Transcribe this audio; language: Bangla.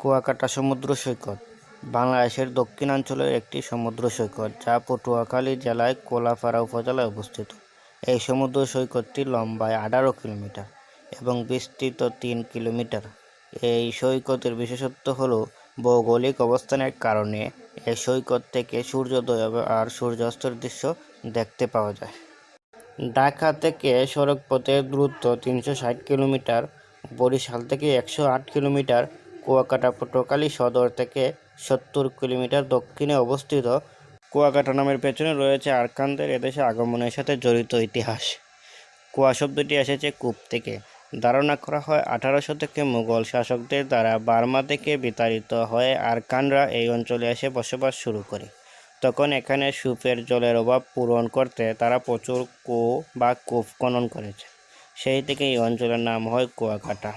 কুয়াকাটা সমুদ্র সৈকত বাংলাদেশের দক্ষিণাঞ্চলের একটি সমুদ্র সৈকত যা পটুয়াখালী জেলায় কোলাপাড়া উপজেলায় অবস্থিত। এই সমুদ্র সৈকতটি লম্বায় আঠারো কিলোমিটার এবং বিস্তৃত তিন কিলোমিটার। এই সৈকতের বিশেষত্ব হল ভৌগোলিক অবস্থানের কারণে এই সৈকত থেকে সূর্যোদয় আর সূর্যাস্তের দৃশ্য দেখতে পাওয়া যায়। ঢাকা থেকে সড়কপথের দূরত্ব তিনশো ষাট কিলোমিটার, বরিশাল থেকে একশো আট কিলোমিটার, কুয়াকাটা পটুয়াখালী সদর থেকে সত্তর কিলোমিটার দক্ষিণে অবস্থিত। কুয়াকাটা নামের পেছনে রয়েছে আরাকানদের এদেশে আগমনের সাথে জড়িত ইতিহাস। কুয়া শব্দটি এসেছে কূপ থেকে। ধারণা করা হয় আঠারো শতকে মুঘল শাসকদের দ্বারা বার্মা থেকে বিতাড়িত হয়ে আরকানরা এই অঞ্চলে এসে বসবাস শুরু করে। তখন এখানে সুপের জলের অভাব পূরণ করতে তারা প্রচুর কুয়ো বা কূপ খনন করেছে। সেই থেকে এই অঞ্চলের নাম হয় কুয়াকাটা।